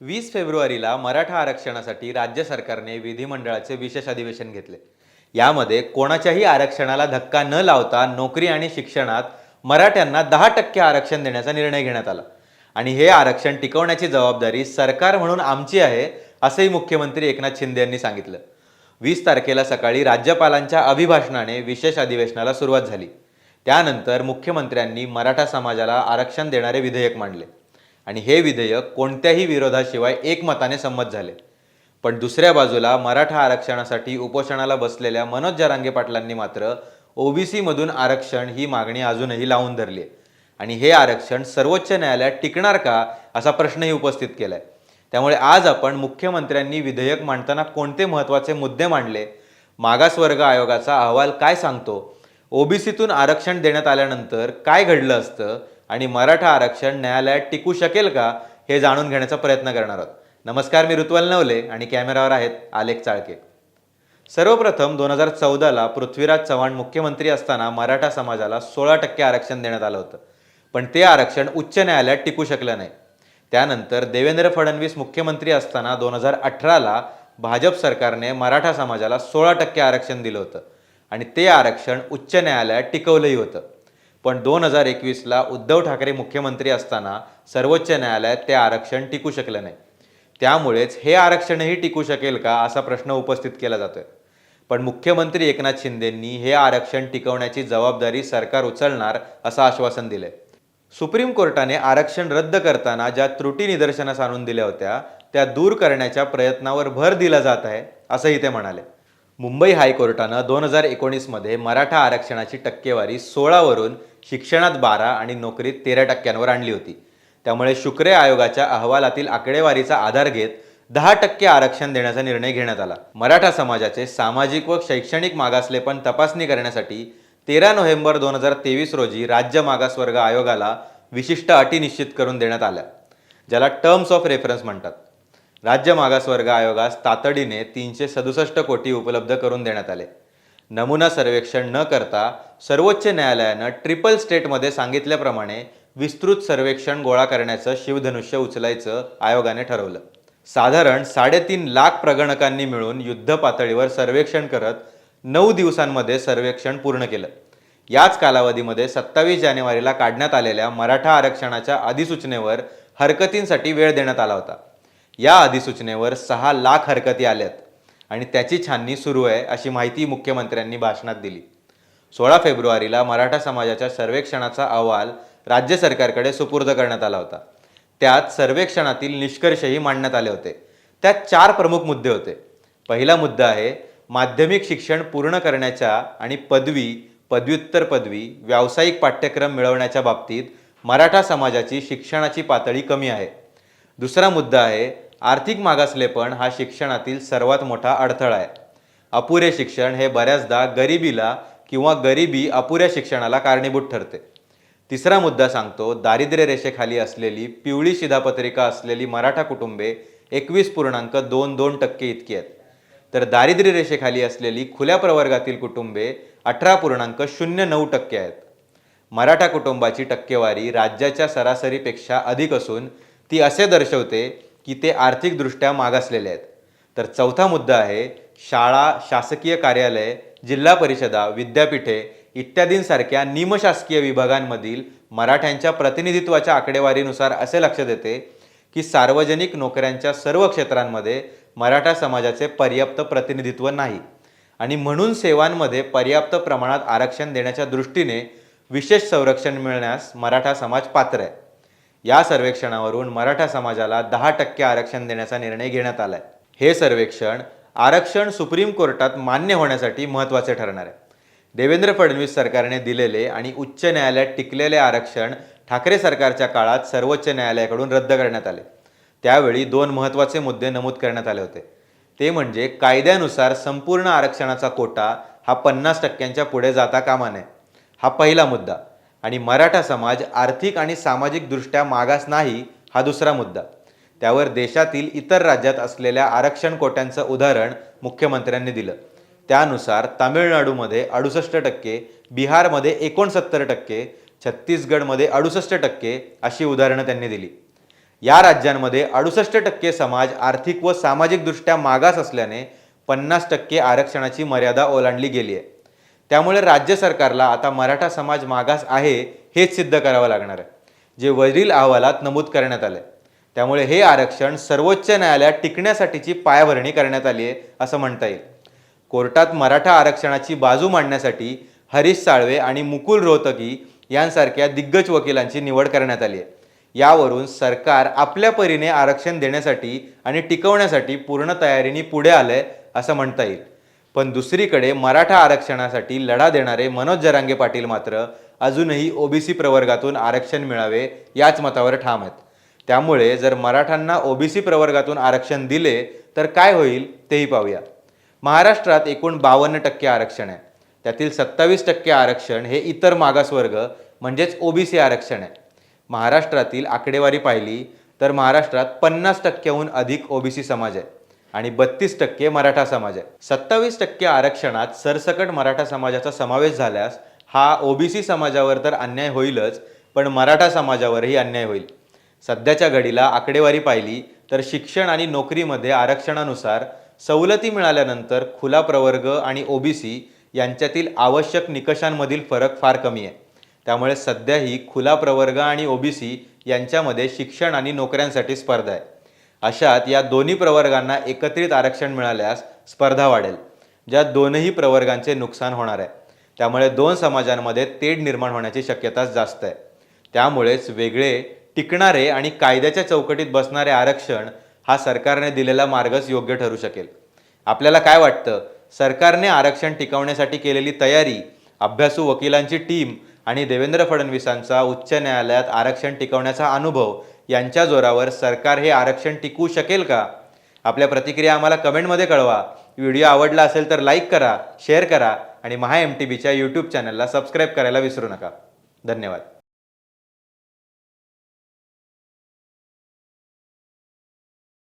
वीस फेब्रुवारीला मराठा आरक्षणासाठी राज्य सरकारने विधिमंडळाचे विशेष अधिवेशन घेतले. यामध्ये कोणाच्याही आरक्षणाला धक्का न लावता नोकरी आणि शिक्षणात मराठ्यांना दहा टक्के आरक्षण देण्याचा निर्णय घेण्यात आला. आणि हे आरक्षण टिकवण्याची जबाबदारी सरकार म्हणून आमची आहे असंही मुख्यमंत्री एकनाथ शिंदे यांनी सांगितलं. वीस तारखेला सकाळी राज्यपालांच्या अभिभाषणाने विशेष अधिवेशनाला सुरुवात झाली. त्यानंतर मुख्यमंत्र्यांनी मराठा समाजाला आरक्षण देणारे विधेयक मांडले. आणि हे विधेयक कोणत्याही विरोधाशिवाय एकमताने संमत झाले. पण दुसऱ्या बाजूला मराठा आरक्षणासाठी उपोषणाला बसलेल्या मनोज जरांगे पाटलांनी मात्र ओबीसीमधून आरक्षण ही मागणी अजूनही लावून धरली आहे. आणि हे आरक्षण सर्वोच्च न्यायालयात टिकणार का असा प्रश्नही उपस्थित केलाय. त्यामुळे आज आपण मुख्यमंत्र्यांनी विधेयक मांडताना कोणते महत्त्वाचे मुद्दे मांडले मागासवर्ग आयोगाचा अहवाल काय सांगतो ओबीसीतून आरक्षण देण्यात आल्यानंतर काय घडलं असतं आणि मराठा आरक्षण न्यायालयात टिकू शकेल का हे जाणून घेण्याचा प्रयत्न करणार आहोत. नमस्कार मी ऋत्वल नवले आणि कॅमेरावर आहेत आलेख चाळके. सर्वप्रथम दोन हजार चौदाला पृथ्वीराज चव्हाण मुख्यमंत्री असताना मराठा समाजाला सोळा टक्के आरक्षण देण्यात आलं होतं. पण ते आरक्षण उच्च न्यायालयात टिकू शकलं नाही. त्यानंतर देवेंद्र फडणवीस मुख्यमंत्री असताना दोन हजार अठराला भाजप सरकारने मराठा समाजाला सोळा टक्के आरक्षण दिलं होतं. आणि ते आरक्षण उच्च न्यायालयात टिकवलंही होतं. पण दोन हजार एकवीसला उद्धव ठाकरे मुख्यमंत्री असताना सर्वोच्च न्यायालयात ते आरक्षण टिकू शकलं नाही. त्यामुळेच हे आरक्षणही टिकू शकेल का असा प्रश्न उपस्थित केला जातोय. पण मुख्यमंत्री एकनाथ शिंदेंनी हे आरक्षण टिकवण्याची जबाबदारी सरकार उचलणार असं आश्वासन दिलंय. सुप्रीम कोर्टाने आरक्षण रद्द करताना ज्या त्रुटी निदर्शनास आणून दिल्या होत्या त्या दूर करण्याच्या प्रयत्नावर भर दिला जात आहे असंही ते म्हणाले. मुंबई हायकोर्टानं दोन हजार एकोणीसमध्ये मराठा आरक्षणाची टक्केवारी सोळावरून शिक्षणात बारा आणि नोकरीत तेरा टक्क्यांवर आणली होती. त्यामुळे शुक्रे आयोगाच्या अहवालातील आकडेवारीचा आधार घेत दहा टक्के आरक्षण देण्याचा निर्णय घेण्यात आला. मराठा समाजाचे सामाजिक व शैक्षणिक मागासलेपण तपासणी करण्यासाठी तेरा नोव्हेंबर दोन हजार तेवीस रोजी राज्य मागासवर्ग आयोगाला विशिष्ट अटी निश्चित करून देण्यात आल्या ज्याला टर्म्स ऑफ रेफरन्स म्हणतात. राज्य मागासवर्ग आयोगास तातडीने तीनशे सदुसष्ट कोटी उपलब्ध करून देण्यात आले. नमुना सर्वेक्षण न करता सर्वोच्च न्यायालयानं ट्रिपल स्टेटमध्ये सांगितल्याप्रमाणे विस्तृत सर्वेक्षण गोळा करण्याचं शिवधनुष्य उचलायचं आयोगाने ठरवलं. साधारण साडेतीन लाख प्रगणकांनी मिळून युद्ध पातळीवर सर्वेक्षण करत नऊ दिवसांमध्ये सर्वेक्षण पूर्ण केलं. याच कालावधीमध्ये सत्तावीस जानेवारीला काढण्यात आलेल्या मराठा आरक्षणाच्या अधिसूचनेवर हरकतींसाठी वेळ देण्यात आला होता. या अधिसूचनेवर सहा लाख हरकती आल्यात. आणि त्याची छाननी सुरू आहे अशी माहिती मुख्यमंत्र्यांनी भाषणात दिली. सोळा फेब्रुवारीला मराठा समाजाच्या सर्वेक्षणाचा अहवाल राज्य सरकारकडे सुपूर्द करण्यात आला होता. त्यात सर्वेक्षणातील निष्कर्षही मांडण्यात आले होते. त्यात चार प्रमुख मुद्दे होते. पहिला मुद्दा आहे माध्यमिक शिक्षण पूर्ण करण्याच्या आणि पदवी पदव्युत्तर पदवी व्यावसायिक पाठ्यक्रम मिळवण्याच्या बाबतीत मराठा समाजाची शिक्षणाची पातळी कमी आहे. दुसरा मुद्दा आहे आर्थिक मागासलेपण हा शिक्षणातील सर्वात मोठा अडथळा आहे. अपुरे शिक्षण हे बऱ्याचदा गरिबीला किंवा गरिबी अपुऱ्या शिक्षणाला कारणीभूत ठरते. तिसरा मुद्दा सांगतो दारिद्र्य रेषेखाली असलेली पिवळी शिधापत्रिका असलेली मराठा कुटुंबे एकवीस पूर्णांक दोन दोन टक्के इतकी आहेत. तर दारिद्र्य रेषेखाली असलेली खुल्या प्रवर्गातील कुटुंबे अठरा पूर्णांक शून्य नऊ टक्के आहेत. मराठा कुटुंबाची टक्केवारी राज्याच्या सरासरीपेक्षा अधिक असून ती असे दर्शवते की ते आर्थिकदृष्ट्या मागासलेले आहेत. तर चौथा मुद्दा आहे शाळा शासकीय कार्यालय जिल्हा परिषदा विद्यापीठे इत्यादींसारख्या निमशासकीय विभागांमधील मराठ्यांच्या प्रतिनिधित्वाच्या आकडेवारीनुसार असे लक्षात येते की सार्वजनिक नोकऱ्यांच्या सर्व क्षेत्रांमध्ये मराठा समाजाचे पर्याप्त प्रतिनिधित्व नाही. आणि म्हणून सेवांमध्ये पर्याप्त प्रमाणात आरक्षण देण्याच्या दृष्टीने विशेष संरक्षण मिळण्यास मराठा समाज पात्र आहे. या सर्वेक्षणावरून मराठा समाजाला दहा टक्के आरक्षण देण्याचा निर्णय घेण्यात आलाय. हे सर्वेक्षण आरक्षण सुप्रीम कोर्टात मान्य होण्यासाठी महत्त्वाचे ठरणार आहे. देवेंद्र फडणवीस सरकारने दिलेले आणि उच्च न्यायालयात टिकलेले आरक्षण ठाकरे सरकारच्या काळात सर्वोच्च न्यायालयाकडून रद्द करण्यात आले. त्यावेळी दोन महत्त्वाचे मुद्दे नमूद करण्यात आले होते. ते म्हणजे कायद्यानुसार संपूर्ण आरक्षणाचा कोटा हा पन्नास टक्क्यांच्या पुढे जाता कामा नये. हा पहिला मुद्दा. आणि मराठा समाज आर्थिक आणि सामाजिकदृष्ट्या मागास नाही हा दुसरा मुद्दा. त्यावर देशातील इतर राज्यात असलेल्या आरक्षण कोट्यांचं उदाहरण मुख्यमंत्र्यांनी दिलं. त्यानुसार तामिळनाडूमध्ये अडुसष्ट टक्के बिहारमध्ये एकोणसत्तर टक्के छत्तीसगडमध्ये अडुसष्ट टक्के अशी उदाहरणं त्यांनी दिली. या राज्यांमध्ये अडुसष्ट टक्के समाज आर्थिक व सामाजिकदृष्ट्या मागास असल्याने पन्नास टक्के आरक्षणाची मर्यादा ओलांडली गेली आहे. त्यामुळे राज्य सरकारला आता मराठा समाज मागास आहे हेच सिद्ध करावं लागणार आहे. जे वरील अहवालात नमूद करण्यात आले त्यामुळे हे आरक्षण सर्वोच्च न्यायालयात टिकण्यासाठीची पायाभरणी करण्यात आली आहे असं म्हणता येईल. कोर्टात मराठा आरक्षणाची बाजू मांडण्यासाठी हरीश साळवे आणि मुकुल रोहतगी यांसारख्या दिग्गज वकिलांची निवड करण्यात आली आहे. यावरून सरकार आपल्या परीने आरक्षण देण्यासाठी आणि टिकवण्यासाठी पूर्ण तयारीने पुढे आलंय असं म्हणता येईल. पण दुसरीकडे मराठा आरक्षणासाठी लढा देणारे मनोज जरांगे पाटील मात्र अजूनही ओबीसी प्रवर्गातून आरक्षण मिळावे याच मतावर ठाम आहेत. त्यामुळे जर मराठांना ओबीसी प्रवर्गातून आरक्षण दिले तर काय होईल तेही पाहूया. महाराष्ट्रात एकूण बावन्न टक्के आरक्षण आहे. त्यातील सत्तावीस टक्के आरक्षण हे इतर मागासवर्ग म्हणजेच ओबीसी आरक्षण आहे. महाराष्ट्रातील आकडेवारी पाहिली तर महाराष्ट्रात पन्नास टक्क्याहून अधिक ओबीसी समाज आहे. आणि बत्तीस टक्के मराठा समाज आहे. सत्तावीस टक्के आरक्षणात सरसकट मराठा समाजाचा समावेश झाल्यास हा ओबीसी समाजावर तर अन्याय होईलच पण मराठा समाजावरही अन्याय होईल. सध्याच्या घडीला आकडेवारी पाहिली तर शिक्षण आणि नोकरीमध्ये आरक्षणानुसार सवलती मिळाल्यानंतर खुला प्रवर्ग आणि ओबीसी यांच्यातील आवश्यक निकषांमधील फरक फार कमी आहे. त्यामुळे सध्या ही खुला प्रवर्ग आणि ओबीसी यांच्यामध्ये शिक्षण आणि नोकऱ्यांसाठी स्पर्धा आहे. अशात या दोन्ही प्रवर्गांना एकत्रित आरक्षण मिळाल्यास स्पर्धा वाढेल ज्या दोनही प्रवर्गांचे नुकसान होणार आहे. त्यामुळे दोन समाजांमध्ये तेढ निर्माण होण्याची शक्यताच जास्त आहे. त्यामुळेच वेगळे टिकणारे आणि कायद्याच्या चौकटीत बसणारे आरक्षण हा सरकारने दिलेला मार्गच योग्य ठरू शकेल. आपल्याला काय वाटतं? सरकारने आरक्षण टिकवण्यासाठी केलेली तयारी अभ्यासू वकिलांची टीम आणि देवेंद्र फडणवीसांचा उच्च न्यायालयात आरक्षण टिकवण्याचा अनुभव यांच्या जोरावर सरकार हे आरक्षण टिकवू शकेल का? आपल्या प्रतिक्रिया आम्हाला कमेंटमध्ये कळवा. व्हिडिओ आवडला असेल तर लाईक करा शेअर करा आणि महा एम टी बीच्या यूट्यूब चॅनलला सबस्क्राईब करायला विसरू नका. धन्यवाद.